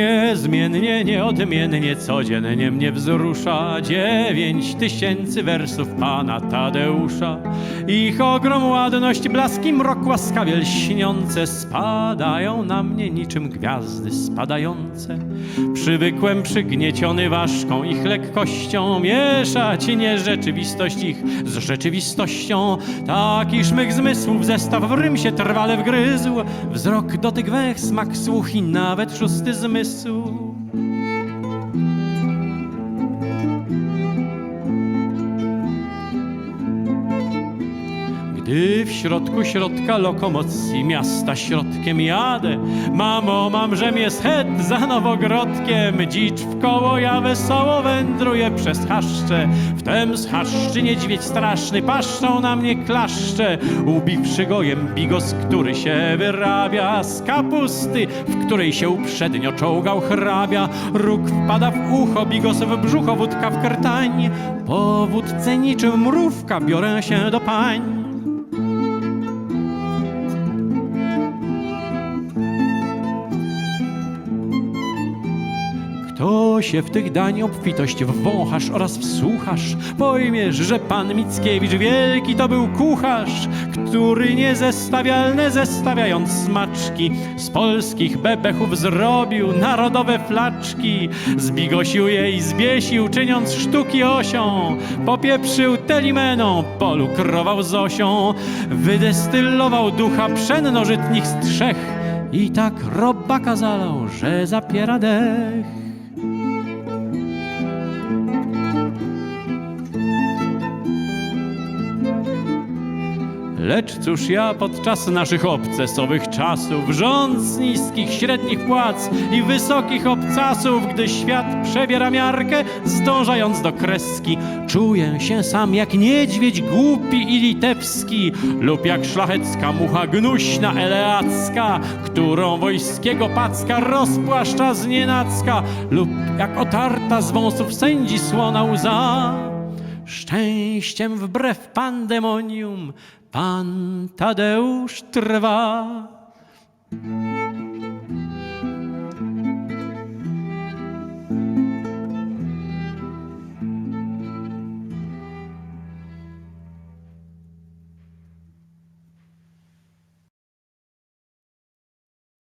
bezmiennie, nieodmiennie, codziennie mnie wzrusza dziewięć tysięcy wersów pana Tadeusza. Ich ogrom, ładność, blaski, mrok, łaskawie lśniące spadają na mnie niczym gwiazdy spadające. Przywykłem przygnieciony ważką ich lekkością mieszać nierzeczywistość ich z rzeczywistością. Taki szmyk zmysłów zestaw w rym się trwale wgryzł. Wzrok, dotyk, węch, smak, słuch i nawet szósty zmysł. Jesus. Gdy w środku środka lokomocji miasta środkiem jadę, mamo, mam rzemię schet za nowogrodkiem, dzicz w koło, ja wesoło wędruję przez chaszcze. Wtem z chaszczy niedźwiedź straszny paszczą na mnie klaszcze, ubiwszy gojem bigos, który się wyrabia z kapusty, w której się uprzednio czołgał hrabia. Róg wpada w ucho, bigos w brzucho, wódka w krtań, po wódce niczym mrówka biorę się do pań. Się w tych dań obfitość wwąchasz oraz wsłuchasz, pojmiesz, że pan Mickiewicz wielki to był kucharz, który niezestawialne zestawiając smaczki z polskich bebechów zrobił narodowe flaczki, zbigosił je i zbiesił, czyniąc sztuki osią, popieprzył telimeną, polukrował z osią, wydestylował ducha pszennożytnich strzech i tak robaka zalał, że zapiera dech. Lecz cóż ja podczas naszych obcesowych czasów, rząd z niskich, średnich płac i wysokich obcasów, gdy świat przebiera miarkę, zdążając do kreski, czuję się sam jak niedźwiedź głupi i litewski, lub jak szlachecka mucha gnuśna eleacka, którą wojskiego packa rozpłaszcza z lub jak otarta z wąsów sędzi słona łza. Szczęściem wbrew pandemonium pan Tadeusz trwa.